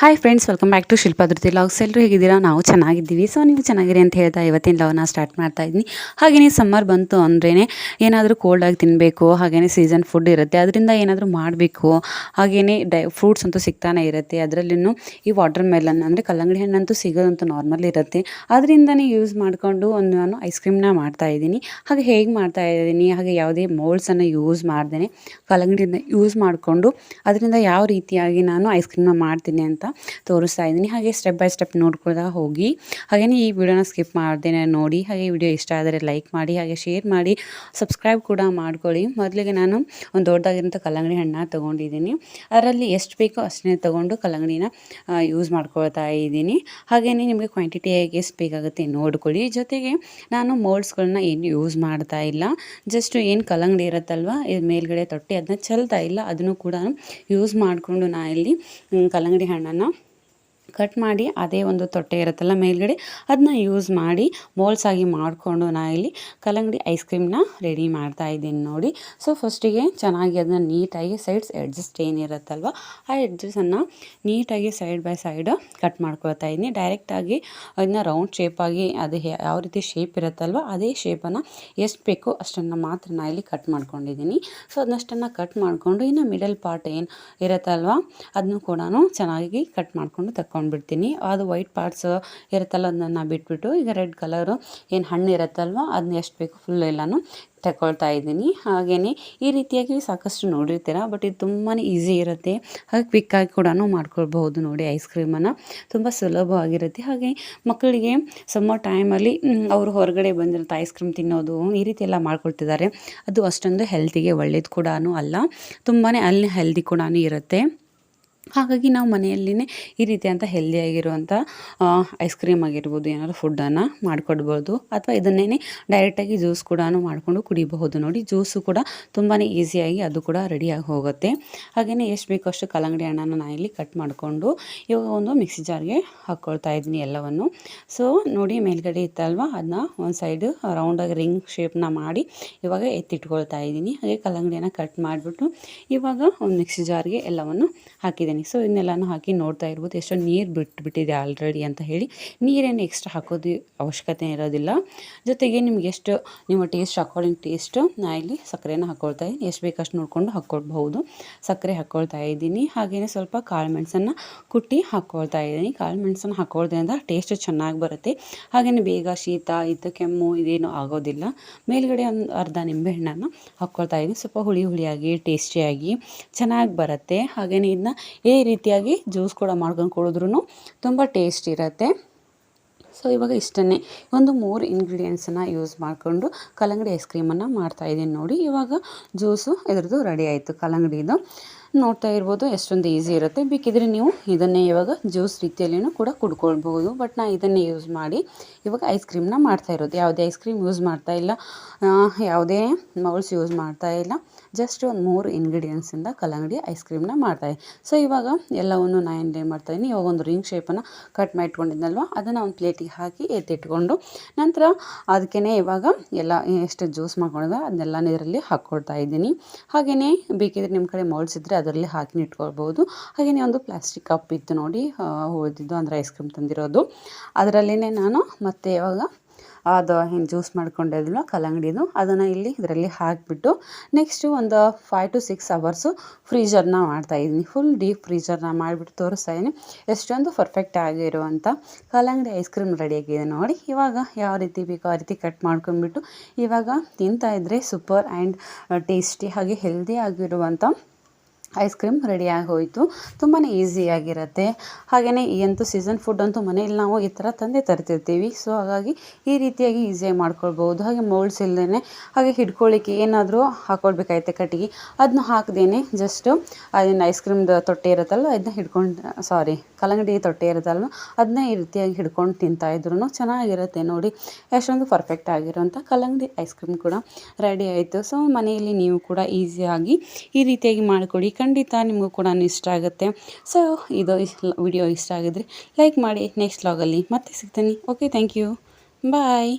Hi friends welcome back to Shilpadhruti logs ಎಲ್ಲರೂ ಹೇಗಿದ್ದೀರಾ? ನಾವು ಚೆನ್ನಾಗಿದ್ದೀವಿ. ಸೊ ನೀವು ಚೆನ್ನಾಗಿರಿ ಅಂತ ಹೇಳ್ತಾ ಇವತ್ತಿನ ಲವ್ನ ಸ್ಟಾರ್ಟ್ ಮಾಡ್ತಾ ಇದ್ದೀನಿ. ಹಾಗೆಯೇ ಸಮ್ಮರ್ ಬಂತು ಅಂದ್ರೇ ಏನಾದರೂ ಕೋಲ್ಡಾಗಿ ತಿನ್ನಬೇಕು ಹಾಗೆಯೇ ಸೀಸನ್ ಫುಡ್ ಇರುತ್ತೆ, ಅದರಿಂದ ಏನಾದರೂ ಮಾಡಬೇಕು ಹಾಗೆಯೇ ಡೈ ಫ್ರೂಟ್ಸ್ ಅಂತೂ ಸಿಗ್ತಾನೆ ಇರುತ್ತೆ. ಅದರಲ್ಲಿನೂ ಈ ವಾಟರ್ ಮೆಲನ್ ಅಂದರೆ ಕಲ್ಲಂಗಡಿ ಹಣ್ಣಂತೂ ಸಿಗೋದಂತೂ ನಾರ್ಮಲ್ ಇರುತ್ತೆ. ಅದರಿಂದನೇ ಯೂಸ್ ಮಾಡಿಕೊಂಡು ಒಂದು ನಾನು ಐಸ್ ಕ್ರೀಮ್ನ ಮಾಡ್ತಾ ಇದ್ದೀನಿ. ಹಾಗೆ ಹೇಗೆ ಮಾಡ್ತಾ ಇದ್ದೀನಿ, ಹಾಗೆ ಯಾವುದೇ ಮೋಲ್ಡ್ಸನ್ನು ಯೂಸ್ ಮಾಡ್ದೇ ಕಲ್ಲಂಗಡಿನ ಯೂಸ್ ಮಾಡಿಕೊಂಡು, ಅದರಿಂದ ಯಾವ ರೀತಿಯಾಗಿ ನಾನು ಐಸ್ ಕ್ರೀಮ್ನ ಮಾಡ್ತೀನಿ ಅಂತ ತೋರಿಸ್ತಾ ಇದ್ದೀನಿ. ಹಾಗೆ ಸ್ಟೆಪ್ ಬೈ ಸ್ಟೆಪ್ ನೋಡ್ಕೊಳ್ತಾ ಹೋಗಿ. ಹಾಗೆಯೇ ಈ ವಿಡಿಯೋನ ಸ್ಕಿಪ್ ಮಾಡ್ದೇನೆ ನೋಡಿ. ಹಾಗೆ ವಿಡಿಯೋ ಇಷ್ಟ ಆದರೆ ಲೈಕ್ ಮಾಡಿ, ಹಾಗೆ ಶೇರ್ ಮಾಡಿ ಸಬ್ಸ್ಕ್ರೈಬ್ ಕೂಡ ಮಾಡ್ಕೊಳ್ಳಿ. ಮೊದಲಿಗೆ ನಾನು ಒಂದು ದೊಡ್ಡದಾಗಿರೋಂಥ ಕಲ್ಲಂಗಡಿ ಹಣ್ಣು ತೊಗೊಂಡಿದ್ದೀನಿ. ಅದರಲ್ಲಿ ಎಷ್ಟು ಬೇಕೋ ಅಷ್ಟನ್ನೇ ತೊಗೊಂಡು ಕಲ್ಲಂಗಡಿನ ಯೂಸ್ ಮಾಡ್ಕೊಳ್ತಾ ಇದ್ದೀನಿ. ಹಾಗೆಯೇ ನಿಮಗೆ ಕ್ವಾಂಟಿಟಿ ಎಷ್ಟು ಬೇಕಾಗುತ್ತೆ ನೋಡ್ಕೊಳ್ಳಿ. ಜೊತೆಗೆ ನಾನು ಮೋಲ್ಡ್ಸ್ಗಳನ್ನ ಏನು ಯೂಸ್ ಮಾಡ್ತಾ ಇಲ್ಲ. ಜಸ್ಟ್ ಏನು ಕಲ್ಲಂಗಡಿ ಇರುತ್ತಲ್ವ ಮೇಲ್ಗಡೆ ತೊಟ್ಟಿ ಅದನ್ನ ಚೆಲ್ತಾ ಇಲ್ಲ. ಅದನ್ನು ಕೂಡ ಯೂಸ್ ಮಾಡಿಕೊಂಡು ನಾ ಇಲ್ಲಿ ಕಲ್ಲಂಗಡಿ ಹಣ್ಣನ್ನು ¿no? ಕಟ್ ಮಾಡಿ ಅದೇ ಒಂದು ತೊಟ್ಟೆ ಇರುತ್ತಲ್ಲ ಮೇಲ್ಗಡೆ ಅದನ್ನ ಯೂಸ್ ಮಾಡಿ ಮೋಲ್ಸ್ ಆಗಿ ಮಾಡಿಕೊಂಡು ನಾ ಇಲ್ಲಿ ಕಲ್ಲಂಗಡಿ ಐಸ್ ಕ್ರೀಮ್ನ ರೆಡಿ ಮಾಡ್ತಾ ಇದ್ದೀನಿ ನೋಡಿ. ಸೊ ಫಸ್ಟಿಗೆ ಚೆನ್ನಾಗಿ ಅದನ್ನ ನೀಟಾಗಿ ಸೈಡ್ಸ್ ಎಡ್ಜಸ್ಟ್ ಏನಿರುತ್ತಲ್ವ, ಆ ಎಡ್ಜಸ್ಸನ್ನು ನೀಟಾಗಿ ಸೈಡ್ ಬೈ ಸೈಡ್ ಕಟ್ ಮಾಡ್ಕೊಳ್ತಾ ಇದ್ದೀನಿ. ಡೈರೆಕ್ಟಾಗಿ ಅದನ್ನ ರೌಂಡ್ ಶೇಪಾಗಿ ಅದು ಯಾವ ರೀತಿ ಶೇಪ್ ಇರುತ್ತಲ್ವ, ಅದೇ ಶೇಪನ್ನು ಎಷ್ಟು ಬೇಕೋ ಅಷ್ಟನ್ನು ಮಾತ್ರ ನಾ ಇಲ್ಲಿ ಕಟ್ ಮಾಡ್ಕೊಂಡಿದ್ದೀನಿ. ಸೊ ಅದನ್ನಷ್ಟನ್ನು ಕಟ್ ಮಾಡಿಕೊಂಡು ಇನ್ನು ಮಿಡಲ್ ಪಾರ್ಟ್ ಏನು ಇರುತ್ತಲ್ವ ಅದನ್ನು ಕೂಡ ಚೆನ್ನಾಗಿ ಕಟ್ ಮಾಡಿಕೊಂಡು ತಗೊಂಡು ಬಿಡ್ತೀನಿ ಅದು ವೈಟ್ ಪಾರ್ಟ್ಸ್ ಇರುತ್ತಲ್ಲ ಅದನ್ನ ಬಿಟ್ಬಿಟ್ಟು, ಈಗ ರೆಡ್ ಕಲರು ಏನು ಹಣ್ಣು ಇರುತ್ತಲ್ವ ಅದನ್ನ ಎಷ್ಟು ಬೇಕು ಫುಲ್ ಎಲ್ಲಾನು ತಗೊಳ್ತಾ ಇದ್ದೀನಿ. ಹಾಗೇ ಈ ರೀತಿಯಾಗಿ ಸಾಕಷ್ಟು ನೋಡಿರ್ತೀರ ಬಟ್ ಇದು ತುಂಬಾ ಈಸಿ ಇರುತ್ತೆ. ಹಾಗೆ ಕ್ವಿಕ್ಕಾಗಿ ಕೂಡ ಮಾಡ್ಕೊಳ್ಬಹುದು ನೋಡಿ ಐಸ್ ಕ್ರೀಮನ್ನು ತುಂಬ ಸುಲಭವಾಗಿರುತ್ತೆ ಹಾಗೆ ಮಕ್ಕಳಿಗೆ ಸಮ್ಮರ್ ಟೈಮಲ್ಲಿ ಅವರು ಹೊರಗಡೆ ಬಂದಿರುತ್ತೆ ಐಸ್ ಕ್ರೀಮ್ ತಿನ್ನೋದು, ಈ ರೀತಿ ಎಲ್ಲ ಮಾಡ್ಕೊಳ್ತಿದ್ದಾರೆ. ಅದು ಅಷ್ಟೊಂದು ಹೆಲ್ತಿಗೆ ಒಳ್ಳೇದು ಕೂಡ ಅಲ್ಲ. ತುಂಬಾ ಅಲ್ಲಿ ಹೆಲ್ದಿ ಕೂಡ ಇರುತ್ತೆ. ಹಾಗಾಗಿ ನಾವು ಮನೆಯಲ್ಲಿನೇ ಈ ರೀತಿಯಂಥ ಹೆಲ್ದಿಯಾಗಿರುವಂಥ ಐಸ್ ಕ್ರೀಮ್ ಆಗಿರ್ಬೋದು, ಏನಾದ್ರು ಫುಡ್ಡನ್ನು ಮಾಡಿಕೊಡ್ಬೋದು, ಅಥವಾ ಇದನ್ನೇ ಡೈರೆಕ್ಟಾಗಿ ಜ್ಯೂಸ್ ಕೂಡ ಮಾಡಿಕೊಂಡು ಕುಡಿಬಹುದು ನೋಡಿ. ಜ್ಯೂಸು ಕೂಡ ತುಂಬಾ ಈಸಿಯಾಗಿ ಅದು ಕೂಡ ರೆಡಿಯಾಗಿ ಹೋಗುತ್ತೆ. ಹಾಗೆಯೇ ಎಷ್ಟು ಬೇಕೋ ಅಷ್ಟು ಕಲ್ಲಂಗಡಿ ಹಣ್ಣನ್ನು ನಾನು ಇಲ್ಲಿ ಕಟ್ ಮಾಡಿಕೊಂಡು ಇವಾಗ ಒಂದು ಮಿಕ್ಸಿ ಜಾರ್ಗೆ ಹಾಕ್ಕೊಳ್ತಾ ಇದ್ದೀನಿ ಎಲ್ಲವನ್ನು. ಸೊ ನೋಡಿ ಮೇಲ್ಗಡೆ ಇತ್ತಲ್ವ ಅದನ್ನ ಒಂದು ಸೈಡ್ ರೌಂಡಾಗಿ ರಿಂಗ್ ಶೇಪ್ನ ಮಾಡಿ ಇವಾಗ ಎತ್ತಿಟ್ಕೊಳ್ತಾ ಇದ್ದೀನಿ. ಹಾಗೆ ಕಲ್ಲಂಗಡಿಯನ್ನು ಕಟ್ ಮಾಡಿಬಿಟ್ಟು ಇವಾಗ ಒಂದು ಮಿಕ್ಸಿ ಜಾರ್ಗೆ ಎಲ್ಲವನ್ನು ಹಾಕಿದ್ದೀನಿ ಸೊ ಇದನ್ನೆಲ್ಲನೂ ಹಾಕಿ ನೋಡ್ತಾ ಇರ್ಬೋದು. ಎಷ್ಟೊಂದು ನೀರು ಬಿಟ್ಟುಬಿಟ್ಟಿದೆ ಆಲ್ರೆಡಿ ಅಂತ ಹೇಳಿ. ನೀರೇನು ಎಕ್ಸ್ಟ್ರಾ ಹಾಕೋದು ಅವಶ್ಯಕತೆ ಇರೋದಿಲ್ಲ. ಜೊತೆಗೆ ನಿಮ್ಗೆ ಎಷ್ಟು, ನಿಮ್ಮ ಟೇಸ್ಟ್ ಅಕಾರ್ಡಿಂಗ್ ಟೇಸ್ಟು ನಾ ಇಲ್ಲಿ ಸಕ್ಕರೆನ ಹಾಕ್ಕೊಳ್ತಾ ಇದ್ದೀನಿ. ಎಷ್ಟು ಬೇಕಷ್ಟು ನೋಡಿಕೊಂಡು ಹಾಕ್ಕೊಳ್ಬಹುದು ಸಕ್ಕರೆ ಹಾಕ್ಕೊಳ್ತಾ ಇದ್ದೀನಿ. ಹಾಗೆಯೇ ಸ್ವಲ್ಪ ಕಾಳು ಮೆಣಸನ್ನು ಕುಟ್ಟಿ ಹಾಕ್ಕೊಳ್ತಾ ಇದ್ದೀನಿ. ಕಾಳು ಮೆಣಸನ್ನು ಹಾಕ್ಕೊಳ್ದ್ರಿಂದ ಟೇಸ್ಟ್ ಚೆನ್ನಾಗಿ ಬರುತ್ತೆ. ಹಾಗೆಯೇ ಬೇಗ ಶೀತ, ಇದು, ಕೆಮ್ಮು, ಇದೇನು ಆಗೋದಿಲ್ಲ. ಮೇಲ್ಗಡೆ ಒಂದು ಅರ್ಧ ನಿಂಬೆಹಣ್ಣನ್ನು ಹಾಕ್ಕೊಳ್ತಾ ಇದ್ದೀನಿ. ಸ್ವಲ್ಪ ಹುಳಿ ಹುಳಿಯಾಗಿ ಟೇಸ್ಟಿಯಾಗಿ ಚೆನ್ನಾಗಿ ಬರುತ್ತೆ. ಹಾಗೆಯೇ ಇದನ್ನ ಈ ರೀತಿಯಾಗಿ ಜ್ಯೂಸ್ ಕೂಡ ಮಾಡ್ಕೊಂಡು ಕುಡಿದ್ರೂ ತುಂಬ ಟೇಸ್ಟ್ ಇರುತ್ತೆ. ಸೊ ಇವಾಗ ಇಷ್ಟನ್ನೇ ಒಂದು ಮೂರು ಇಂಗ್ರೀಡಿಯೆಂಟ್ಸನ್ನು ಯೂಸ್ ಮಾಡಿಕೊಂಡು ಕಲ್ಲಂಗಡಿ ಐಸ್ ಕ್ರೀಮನ್ನು ಮಾಡ್ತಾಯಿದ್ದೀನಿ ನೋಡಿ. ಇವಾಗ ಜ್ಯೂಸು ಇದ್ರದ್ದು ರೆಡಿ ಆಯಿತು ಕಲ್ಲಂಗಡಿದು ನೋಡ್ತಾ ಇರ್ಬೋದು, ಎಷ್ಟೊಂದು ಈಸಿ ಇರುತ್ತೆ. ಬೇಕಿದ್ರೆ ನೀವು ಇದನ್ನೇ ಇವಾಗ ಜ್ಯೂಸ್ ರೀತಿಯಲ್ಲಿಯೂ ಕೂಡ ಕುಡ್ಕೊಳ್ಬೋದು ಬಟ್ ನಾನು ಇದನ್ನೇ ಯೂಸ್ ಮಾಡಿ ಇವಾಗ ಐಸ್ ಕ್ರೀಮ್ನ ಮಾಡ್ತಾ ಇರೋದು. ಯಾವುದೇ ಐಸ್ ಕ್ರೀಮ್ ಯೂಸ್ ಮಾಡ್ತಾ ಇಲ್ಲ. ಯಾವುದೇ ಮೌಲ್ಸ್ ಯೂಸ್ ಮಾಡ್ತಾ ಇಲ್ಲ. ಜಸ್ಟ್ ಒಂದು ಮೂರು ಇಂಗ್ರೀಡಿಯೆಂಟ್ಸಿಂದ ಕಲ್ಲಂಗಡಿ ಐಸ್ ಕ್ರೀಮ್ನ ಮಾಡ್ತಾಯಿ ಸೊ ಇವಾಗ ಎಲ್ಲವನ್ನು ನಾನು ಏನು ಮಾಡ್ತಾಯಿದ್ದೀನಿ ಇವಾಗ ಒಂದು ರಿಂಗ್ ಶೇಪನ್ನು ಕಟ್ ಮಾಡಿ ಇಟ್ಕೊಂಡಿದ್ನಲ್ವ? ಅದನ್ನು ಒಂದು ಪ್ಲೇಟಿಗೆ ಹಾಕಿ ಎತ್ತಿಟ್ಕೊಂಡು ನಂತರ ಅದಕ್ಕೇ ಇವಾಗ ಎಲ್ಲ ಎಷ್ಟು ಜ್ಯೂಸ್ ಮಾಡ್ಕೊಂಡಿದ್ದೆ ಅದನ್ನೆಲ್ಲ ಇದರಲ್ಲಿ ಹಾಕ್ಕೊಡ್ತಾ ಇದ್ದೀನಿ. ಹಾಗೆಯೇ ಬೇಕಿದ್ರೆ ನಿಮ್ಮ ಕಡೆ ಮೌಲ್ಸ್ ಇದ್ದರೆ ಅದರಲ್ಲಿ ಹಾಕಿ ಇಟ್ಕೊಳ್ಬೋದು. ಹಾಗೆಯೇ ಒಂದು ಪ್ಲಾಸ್ಟಿಕ್ ಕಪ್ ಇತ್ತು ನೋಡಿ ಉಳಿದಿದ್ದು ಅಂದರೆ ಐಸ್ ಕ್ರೀಮ್ ತಂದಿರೋದು. ಅದರಲ್ಲೇ ನಾನು ಮತ್ತೆ ಇವಾಗ ಅದು ಏನು ಜ್ಯೂಸ್ ಮಾಡ್ಕೊಂಡಿದ್ಲು ಕಲ್ಲಂಗಡಿದು, ಅದನ್ನು ಇಲ್ಲಿ ಇದರಲ್ಲಿ ಹಾಕಿಬಿಟ್ಟು ನೆಕ್ಸ್ಟು ಒಂದು ಫೈವ್ ಟು ಸಿಕ್ಸ್ ಅವರ್ಸು ಫ್ರೀಜರ್ನ ಮಾಡ್ತಾಯಿದ್ದೀನಿ ಫುಲ್ ಡೀಪ್ ಫ್ರೀಜರ್ನ ಮಾಡಿಬಿಟ್ಟು ತೋರಿಸ್ತಾ ಇದ್ದೀನಿ. ಎಷ್ಟೊಂದು ಪರ್ಫೆಕ್ಟ್ ಆಗಿರುವಂಥ ಕಲ್ಲಂಗಡಿ ಐಸ್ ಕ್ರೀಮ್ ರೆಡಿಯಾಗಿದೆ ನೋಡಿ. ಇವಾಗ ಯಾವ ರೀತಿ ಬೇಕೋ ಆ ರೀತಿ ಕಟ್ ಮಾಡ್ಕೊಂಡ್ಬಿಟ್ಟು ಇವಾಗ ತಿಂತಾ ಇದ್ದರೆ ಸೂಪರ್ ಆ್ಯಂಡ್ ಟೇಸ್ಟಿ ಹಾಗೆ ಹೆಲ್ದಿ ಆಗಿರುವಂಥ ಐಸ್ ಕ್ರೀಮ್ ರೆಡಿಯಾಗಿ ಹೋಯಿತು ತುಂಬಾ ಈಸಿಯಾಗಿರುತ್ತೆ ಹಾಗೆಯೇ ಅಂತೂ ಸೀಸನ್ ಫುಡ್ ಅಂತೂ ಮನೆಯಲ್ಲಿ ನಾವು ಈ ಥರ ತಂದೆ ತರ್ತಿರ್ತೀವಿ. ಸೊ, ಹಾಗಾಗಿ ಈ ರೀತಿಯಾಗಿ ಈಸಿಯಾಗಿ ಮಾಡ್ಕೊಳ್ಬೋದು. ಹಾಗೆ ಮೋಲ್ಡ್ಸ್ ಇಲ್ಲದೇ ಹಾಗೆ ಹಿಡ್ಕೊಳ್ಳಿಕ್ಕೆ ಏನಾದರೂ ಹಾಕೊಳ್ಬೇಕಾಯ್ತೆ ಕಟ್ಟಿಗೆ. ಅದನ್ನ ಹಾಕ್ದೇನೆ ಜಸ್ಟು ಅದನ್ನು ಐಸ್ ಕ್ರೀಮ್ದು ತೊಟ್ಟೆ ಇರುತ್ತಲ್ಲ ಅದನ್ನ ಹಿಡ್ಕೊಂಡು ಸಾರಿ ಕಲ್ಲಂಗಡಿ ತೊಟ್ಟೆ ಇರುತ್ತಲ್ವ ಅದನ್ನ ಈ ರೀತಿಯಾಗಿ ಹಿಡ್ಕೊಂಡು ತಿಂತಾಯಿದ್ರು ಚೆನ್ನಾಗಿರುತ್ತೆ ನೋಡಿ. ಎಷ್ಟೊಂದು ಪರ್ಫೆಕ್ಟ್ ಆಗಿರೋಂಥ ಕಲ್ಲಂಗಡಿ ಐಸ್ ಕ್ರೀಮ್ ಕೂಡ ರೆಡಿ ಆಯಿತು. ಸೊ, ಮನೆಯಲ್ಲಿ ನೀವು ಕೂಡ ಈಸಿಯಾಗಿ ಈ ರೀತಿಯಾಗಿ ಮಾಡಿಕೊಡಿ. ಖಂಡಿತ ನಿಮಗೂ ಕೂಡ ಇಷ್ಟ ಆಗುತ್ತೆ. ಸೊ ಇದು ವಿಡಿಯೋ ಇಷ್ಟ ಆಗಿದ್ರೆ ಲೈಕ್ ಮಾಡಿ ನೆಕ್ಸ್ಟ್ ಲಾಗಲ್ಲಿ ಮತ್ತೆ ಸಿಗ್ತೀನಿ. Okay thank you bye